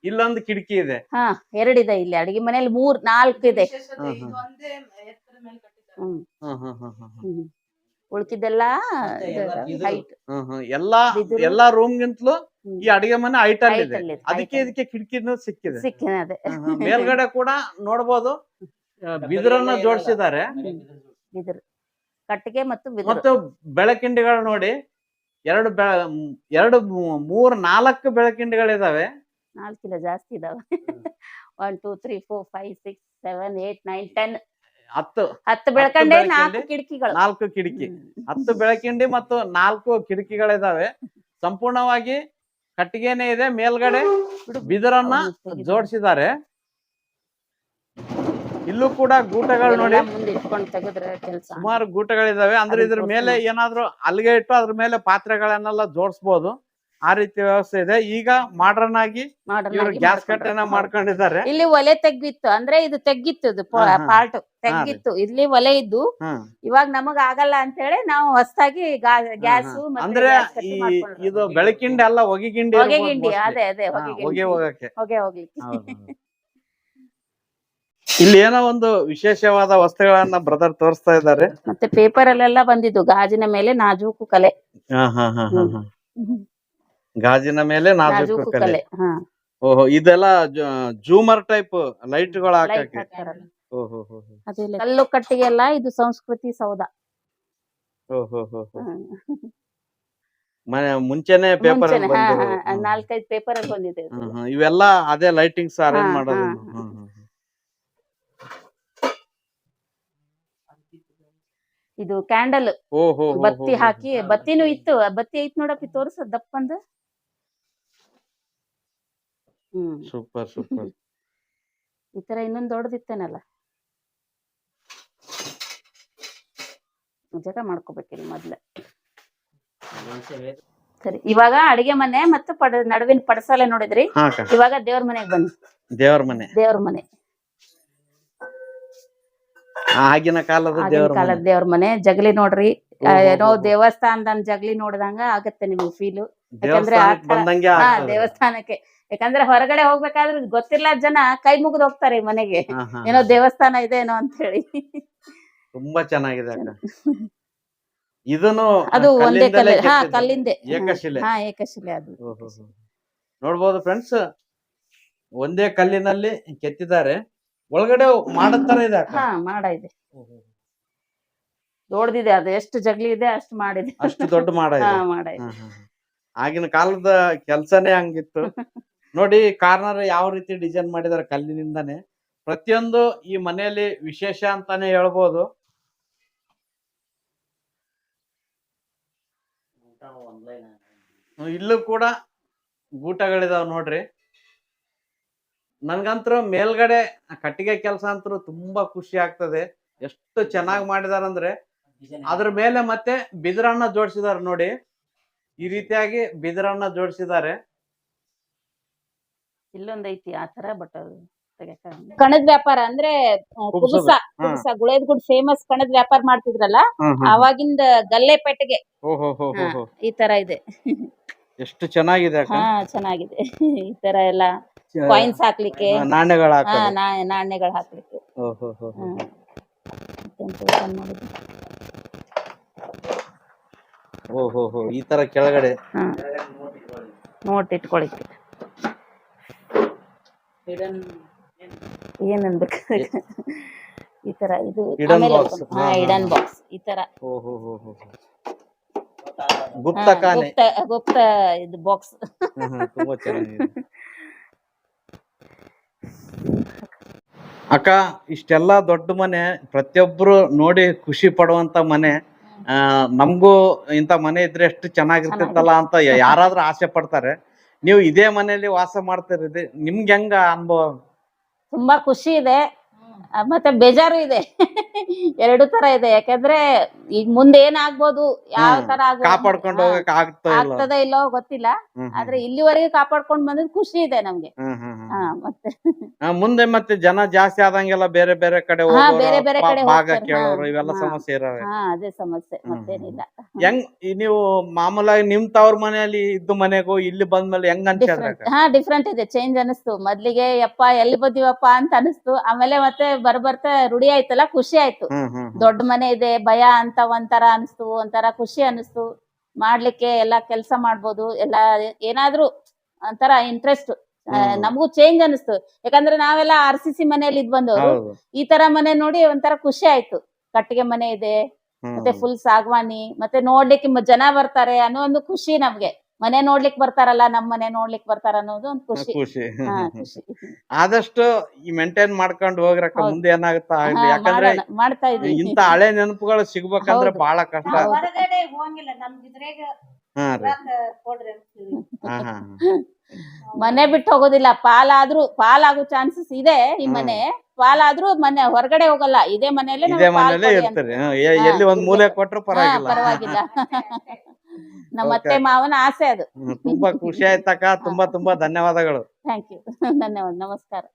ಇಲ್ಲೊಂದು ಕಿಟಕಿ ಇದೆ. ಹಾ ಎರಡಿದೆ ಇಲ್ಲಿ. ಅಡಿಗೆ ಮನೇಲಿ ಮೂರ್ ನಾಲ್ಕು ಇದೆ. ಹ್ಮ್, ಹ್ಮ್. ಹ್ಮ್ ಹ್ಮ್, ಎಲ್ಲ ಹೈಟ್. ಎಲ್ಲಾ. ಎಲ್ಲಾ ರೂಮ್ ಗಿಂತಲೂ ಈ ಅಡಿಗೆ ಮನೆ ಹೈಟ್ ಅಲ್ಲಿ ಇದೆ. ಅದಕ್ಕೆ ಇದಕ್ಕೆ ಕಿಟಕಿನೂ ಸಿಕ್ಕಿದೆ. ಸಿಕ್ಕಿದೆ. ಮೇಲ್ಗಡೆ ಕೂಡ ನೋಡ್ಬೋದು. ಆ, ಬಿದಿರನ್ನ ಜೋಡಿಸಿದ್ದಾರೆ. ಬಿದಿರು ಕಟ್ಟಿಗೆ ಮತ್ತು ಮತ್ತು ಬೆಳಕಿಂಡಿಗಳು ನೋಡಿ ಎರಡು ಎರಡು ಮೂರ್ ನಾಲ್ಕು ಬೆಳಕಿಂಡಿಗಳಿದಾವೆ. ನಾಲ್ಕಿಲ್ಲ ಜಾಸ್ತಿ ಇದಾವೆ. One two three four five six seven eight nine ten ಹತ್ತು ಹತ್ತು ಬೆಳ್ಕಂಡೆ ನಾಲ್ಕು ಕಿಟಕಿಗಳು. ನಾಲ್ಕು ಕಿಟಕಿ. ಹತ್ತು ಬೆಳಕಿಂಡಿ ಮತ್ತು ನಾಲ್ಕು ಕಿಟಕಿಗಳಿದಾವೆ. ಸಂಪೂರ್ಣವಾಗಿ ಕಟ್ಟಿಗೆನೆ ಇದೆ. ಮೇಲ್ಗಡೆ ಬಿದಿರನ್ನ ಜೋಡಿಸಿದ್ದಾರೆ. ಇಲ್ಲೂ ಕೂಡ ಗೂಟಗಳು ನೋಡಿ. ಸುಮಾರು ಗೂಟಗಳಿದಾವೆ. ಅಂದ್ರೆ ಇದ್ರ ಮೇಲೆ ಏನಾದ್ರು ಅಲ್ಲಿಗೆ ಇಟ್ಟು ಅದ್ರ ಮೇಲೆ ಪಾತ್ರೆಗಳನ್ನೆಲ್ಲ ಜೋಡಿಸ್ಬೋದು. ಆ ರೀತಿ ವ್ಯವಸ್ಥೆ ಇದೆ. ಈಗ ಮಾಡರ್ನ್ ಆಗಿ ಇವರು ಗ್ಯಾಸ್ ಕಟ್ಟೆನ ಮಾಡ್ಕೊಂಡಿದ್ದಾರೆ. ಇಲ್ಲಿ ಒಲೆ ತೆಗ್ದಿತ್ತು. ಅಂದ್ರೆ ಇದು ತೆಗ್ಗಿತ್ತು ಇದು. ಪಾರ್ಟ್ ತೆಗ್ಗಿತ್ತು ಇಲ್ಲಿ ಒಲೆ ಇದ್ದು ಇವಾಗ ನಮಗ್ ಆಗಲ್ಲ ಅಂತ ಹೇಳಿ ನಾವು ಹೊಸದಾಗಿ ಗ್ಯಾಸ್ ಅಂದ್ರೆ ಇದು ಬೆಳಕಿಂಡಿ ಅಲ್ಲ ಹೊಗೆಗಿಂಡಿ ಹೊಗೆ ಇರ್ಬೋದು ಗಿಂಡಿ. mostly. ಅದೇ ಅದೇ ಹೊಗೆ ಹೊಗೆ ಹೋಗಕ್ಕೆ. ಹೊಗೆ ಹೋಗ್ಲಿಕ್ಕೆ. ಇಲ್ಲಿ ಏನೋ ಒಂದು ವಿಶೇಷವಾದ ವಸ್ತುಗಳನ್ನ ಬ್ರದರ್ ತೋರಿಸ್ತಾ ಇದ್ದಾರೆ. ಮತ್ತೆ ಪೇಪರ್ ಅಲ್ಲೆಲ್ಲ ಬಂದಿದ್ದು. ಗಾಜಿನ ಮೇಲೆ ನಾಜೂಕು ಕಲೆ. ಹಾ ಹಾ ಹಾ ಹಾ. ಗಾಜಿನ ಮೇಲೆ ನಾಜೂಕು ಕಲೆ ಓಹೋ ಇದೆಲ್ಲ ಜೂಮರ್ ಟೈಪ್ ಲೈಟ್ಗಳು ಲೈಟ್ ಹಾಕಕ್ಕೆ. ಕಲ್ಲು ಓಹೋ ಎಲ್ಲ ಇದು ಸಂಸ್ಕೃತಿ ಸೌಧ. ಮುಂಚೆನೆ ಪೇಪರ್ ನಾಲ್ಕೈದು ಪೇಪರ್ ಅಲ್ಲಿ ಬಂದಿದೆ ಇವೆಲ್ಲ ಅದೇ ಲೈಟಿಂಗ್ಸ್ ಅರೇಂಜ್ ಮಾಡೋದು. ಇದು ಕ್ಯಾಂಡಲ್. ಬತ್ತಿ. ಹಾಕಿ ಬತ್ತಿನೂ ಇತ್ತು ಬತ್ತಿ ಐತ್ ನೋಡಪ್ಪಿ ತೋರ್ಸ ದಪ್ಪಂದು ಹ್ಮ್. Super super. ಈ ತರ ಇನ್ನೊಂದ್ ದೊಡ್ಡದಿತ್ತೇನಲ್ಲ? ಜಗ ಮಾಡ್ಕೋಬೇಕಿಲ್ಲ ಮೊದ್ಲ. ಸರಿ ಇವಾಗ ಅಡಿಗೆ ಮನೆ ಮತ್ತು ಪಡ ನಡುವಿನ ಪಡಸಾಲೆ ನೋಡಿದ್ರಿ? ಹಾ ಅಕ್ಕ. ಇವಾಗ ದೇವ್ರ ಮನೆಗ್ ಬನ್ನಿ. ದೇವರ ಮನೆ. ದೇವ್ರ ಮನೆ. ಆಗಿನ ಕಾಲದ ಆಗಿನ ದೇವರ ಕಾಲದ ಮನೆ ದೇವ್ರ ಮನೆ. ಜಗಲಿ ನೋಡ್ರಿ. ಆ, ಏನೋ. ದೇವಸ್ಥಾನದ ಜಗಲಿ ನೋಡ್ದಂಗ ಆಗತ್ತೆ ನಿಮ್ಗೆ ಫೀಲ್ ಯಾಕಂದ್ರೆ ಆ ದೇವಸ್ಥಾನಕ್ಕೆ ತರ- ಬಂದಂಗೆ ಹಾ ಆಗ್ತದೆ. ದೇವಸ್ಥಾನಕ್ಕೆ ಯಾಕಂದ್ರೆ ಹೊರಗಡೆ ಹೋಗ್ಬೇಕಾದ್ರೆ ಗೊತ್ತಿಲ್ಲ ಜನ ಕೈ ಮುಗಿದು ಹೋಗ್ತಾರೆ ಈ ಮನೆಗೆ. ಏನೋ ದೇವಸ್ಥಾನ ಇದೆ ಏನೋ ಅಂತ ಹೇಳಿ. ತುಂಬಾ ಚೆನ್ನಾಗಿದೆ ಅಕ್ಕ. *laughs* ಇದನ್ನು ಅದು ಒಂದೇ ಕಲೆ ಹಾ. ಕಲ್ಲಿಂದೆ. ಏಕಶಿಲೆ. ಹಾ ಏಕಶಿಲೆ ಅದು. ನೋಡ್ಬೋದು ಫ್ರೆಂಡ್ಸ್ ಒಂದೇ ಕಲ್ಲಿನಲ್ಲಿ ಕೆತ್ತಿದ್ದಾರೆ. ಒಳಗಡೆ ಮಾಡತ್ತರ ಇದೆ ಹಾ ಮಾಡ ಇದೆ. ದೊಡ್ಡದಿದೆ ಅದು. ಎಷ್ಟು ಜಗ್ಲಿ ಇದೆ ಅಷ್ಟು ಮಾಡಿದೆ. ಅಷ್ಟು ದೊಡ್ಡ ಮಾಡ ಹಾ ಇದೆ. ಆಗಿನ ಕಾಲದ ಕೆಲ್ಸನೇ ಹಂಗಿತ್ತು. *laughs* ನೋಡಿ ಕಾರ್ನರ್ ಯಾವ ರೀತಿ ಡಿಸೈನ್ ಮಾಡಿದಾರೆ ಕಲ್ಲಿನಿಂದಾನೆ. ಪ್ರತಿಯೊಂದು ಈ ಮನೆಯಲ್ಲಿ ವಿಶೇಷ ಅಂತಾನೆ ಹೇಳ್ಬೋದು. ಇಲ್ಲೂ ಕೂಡ ಗೂಟಗಳಿದಾವ್ ನೋಡ್ರಿ. ನನ್ಗಂತೂ ಮೇಲ್ಗಡೆ ಕಟ್ಟಿಗೆ ಕೆಲಸ ಅಂತೂ ತುಂಬಾ ಖುಷಿ ಆಗ್ತದೆ. ಎಷ್ಟು ಚೆನ್ನಾಗಿ ಮಾಡಿದಾರಂದ್ರೆ ಅದ್ರ ಮೇಲೆ ಮತ್ತೆ ಬಿದಿರನ್ನ ಜೋಡಿಸಿದಾರೆ ನೋಡಿ. ಈ ರೀತಿಯಾಗಿ ಬಿದಿರನ್ನ ಜೋಡಿಸಿದ್ದಾರೆ ಇಲ್ಲೊಂದ್ ಐತಿ ಆ ತರ ಬಟ್ ಅದು. ಕಣದ್ ವ್ಯಾಪಾರ ಅಂದ್ರೆ ಆ. ಕುಬುಸ ಕುಬುಸ ಗುಳೇದ್ ಗುಡ್ ಫೇಮಸ್ ಕಣದ ವ್ಯಾಪಾರ ಮಾಡ್ತಿದ್ರಲ್ಲ ಅವಾಗಿಂದ ಗಲ್ಲೆ ಪೆಟ್ಟಿಗೆ ಓಹೋ ಹೋ ಹೋ ಹೋ ಈ ತರ ಇದೆ. ಎಷ್ಟು ಚೆನ್ನಾಗಿದೆ ಅಕ್ಕ? ಹಾ ಚೆನ್ನಾಗಿದೆ. ಈ ತರ ಎಲ್ಲ ಕಾಯಿನ್ಸ್ ಹಾಕ್ಲಿಕ್ಕೆ. ನಾಣ್ಯಗಳ ಹಾ ನಾ- ನಾಣ್ಯಗಳು ಹಾಕ್ಲಿಕ್ಕೆ. ಓಹೋ ಹೋ ಹೋ. ಹಾ. ಮತ್ತೆಂತ open ಮಾಡಿದ್ದು? ಓಹೋ ಹೋ ಈ ತರ ಕೆಳಗಡೆ. ಹಾ. ನೋಟ್ ಇಟ್ಕೊಳಿಕ್ಕೆ. ಏನ್ ಅನ್ಬೇಕು? ಈ ತರ ಇದು ಆಮೇಲೆ. ಹಾ, ಇಡನ್ ಬಾಕ್ಸ್ ಈ ತರ. ಓಹೋ ಹೋ ಹೋ ಹೋ. ಗುಪ್ತ ಹಾ, ಗುಪ್ತ ಗುಪ್ತ ಇದು ಬಾಕ್ಸ್. ಹ್ಮ್, ಹ್ಮ್, ತುಂಬಾ ಚೆನ್ನಾಗಿದೆ. ಅಕ್ಕ ಇಷ್ಟೆಲ್ಲಾ ದೊಡ್ಡ ಮನೆ ಪ್ರತಿಯೊಬ್ರು ನೋಡಿ ಖುಷಿ ಪಡುವಂತ ಮನೆ. ಆ ನಮಗೂ ಇಂತ ಮನೆ ಇದ್ರೆ ಎಷ್ಟು ಚೆನ್ನಾಗಿರ್ತಿತ್ತಲ್ಲ ಅಂತ ಯಾರಾದ್ರೂ ಆಸೆ ಪಡ್ತಾರೆ. ನೀವು ಇದೇ ಮನೆಯಲ್ಲಿ ವಾಸ ಮಾಡ್ತಿರೋದು ನಿಮ್ಗೆ ಹೆಂಗ ಅನುಭವ? ತುಂಬಾ ಖುಷಿ ಇದೆ. ಮತ್ತೆ ಬೇಜಾರು ಇದೆ. ಎರಡು ತರ ಇದೆ. ಯಾಕಂದ್ರೆ ಈಗ ಮುಂದೆ ಏನಾಗ್ಬೋದು ಯಾವ ತರ ಆಗ್ಬೋದು ಕಾಪಾಡ್ಕೊಂಡು ಆಗ್ತದ ಇಲ್ಲೋ ಗೊತ್ತಿಲ್ಲ. ಆದ್ರೆ ಇಲ್ಲಿವರೆಗೆ ಕಾಪಾಡ್ಕೊಂಡ್ ಬಂದಿದ್ ಖುಷಿ ಇದೆ ನಮ್ಗೆ. ಮತ್ತೆ ಮುಂದೆ ಮತ್ತೆ ಜನ ಜಾಸ್ತಿ ಆದಂಗೆಲ್ಲ ಬೇರೆ ಬೇರೆ ಕಡೆ ಬೇರೆ ಬೇರೆ ಕಡೆ ಇವೆಲ್ಲ. ಸಮಸ್ಯೆ ಇರವೆ. ಹಾ ಅದೇ ಸಮಸ್ಯೆ. ಮತ್ತೇನಿಲ್ಲ. ಹೆಂಗ್ ನೀವು ಮಾಮೂಲಾಗಿ ನಿಮ್ ತವ್ರ ಮನೆಯಲ್ಲಿ ಇದ್ದು ಮನೆಗೂ ಇಲ್ಲಿ ಬಂದ್ಮೇಲೆ ಹೆಂಗ್ ಅಂತ ಡಿಫ್ರೆಂಟ್ ಹಾ ಡಿಫ್ರೆಂಟ್ ಇದೆ. ಚೇಂಜ್ ಅನಿಸ್ತು. ಮೊದ್ಲಿಗೆ ಯಪ್ಪ ಎಲ್ಲಿ ಬಂದಿವಪ್ಪ? ಅಂತ ಅನಿಸ್ತು. ಆಮೇಲೆ ಮತ್ತೆ ಬರ್ಬರ್ತಾ ರೂಢಿ ಆಯ್ತಲ್ಲ ಖುಷಿ ಆಯ್ತು. ದೊಡ್ಡ ಮನೆ ಇದೆ ಭಯ ಅಂತ ಒಂಥರ ಅನಿಸ್ತು ಒಂಥರ ಖುಷಿ ಅನಿಸ್ತು. ಮಾಡ್ಲಿಕ್ಕೆ ಎಲ್ಲಾ ಕೆಲಸ ಮಾಡ್ಬೋದು ಎಲ್ಲ ಏನಾದ್ರೂ ಒಂಥರ ಇಂಟ್ರೆಸ್ಟ್ ನಮಗೂ ಚೇಂಜ್ ಅನಿಸ್ತು. ಯಾಕಂದ್ರೆ ನಾವೆಲ್ಲ ಆರ್ ಸಿ ಸಿ ಮನೆಯಲ್ಲಿ ಇದ್ ಬಂದವರು. ಈ ತರ ಮನೆ ನೋಡಿ ಒಂಥರ ಖುಷಿ ಆಯ್ತು. ಕಟ್ಟಿಗೆ ಮನೆ ಇದೆ ಮತ್ತೆ ಫುಲ್ ಸಾಗವಾನಿ ಮತ್ತೆ ನೋಡ್ಲಿಕ್ಕೆ ಜನ ಬರ್ತಾರೆ ಅನ್ನೋ ಒಂದು ಖುಷಿ ನಮ್ಗೆ. ಮನೆ ನೋಡ್ಲಿಕ್ ಬರ್ತಾರಲ್ಲ ನಮ್ ಮನೆ ನೋಡ್ಲಿಕ್ ಬರ್ತಾರ ಅನ್ನೋದು ಒಂದ್ ಖುಷಿ ಖುಷಿ ಹಾ ಖುಷಿ ಆದಷ್ಟು ಈ ಮೇಂಟೈನ್ ಮಾಡ್ಕೊಂಡು ಹೋಗ್ರಕ್ಕ ಹೌದು. ಮುಂದೆ ಏನಾಗುತ್ತಾ ಆಗ್ಲಿ ಹಾ, ಯಾಕಂದ್ರೆ ಮಾಡೋಣ. ಮಾಡ್ತಾ ಇದೀವಿ ಇಂತ ಹಳೆ ನೆನಪುಗಳು ಸಿಗ್ಬೇಕಂದ್ರೆ ಹೌದು. ಬಹಳ ಕಷ್ಟ ಹೌದು. ಹೊರಗಡೆ ಹೋಗಂಗಿಲ್ಲ ನಮ್ದು ಇದ್ರಾಗ ಹಾ ರೀ ಹಾ ಹಾ ಹಾ. ಮನೆ ಬಿಟ್ಟು ಹೋಗೋದಿಲ್ಲ ಪಾಲಾದ್ರೂ ಪಾಲಾಗೋ ಚಾನ್ಸಸ್ ಇದೆ ಈ ಹ್ಮ್. ಮನೆ ಪಾಲಾದ್ರೂ ಮನೆ ಹೊರಗಡೆ ಹೋಗಲ್ಲ ಇದೇ ಮನೆಯಲ್ಲೇ ಇದೇ ನಮ್ಗೆ ಪಾಲ್ ಮನೇಲೆ ಕೊಡಿ ಅಂತ. ಇರ್ತೀರಿ ಹ್ಮ್, ಎ- ಹಾ, ಎಲ್ಲಿ ಒಂದ್ ಮೂಲೆ ಕೊಟ್ರು ಹಾ, ಪರವಾಗಿಲ್ಲ ಪರವಾಗಿಲ್ಲ *laughs* ನಮ್ಮ ಅತ್ತೆ ಮಾವನ ಆಸೆ ಅದು. ತುಂಬಾ ಖುಷಿ ಆಯ್ತಕ್ಕ. ತುಂಬಾ ತುಂಬಾ ಧನ್ಯವಾದಗಳು. ಥ್ಯಾಂಕ್ ಯು *laughs* ಧನ್ಯವಾದ. ನಮಸ್ಕಾರ.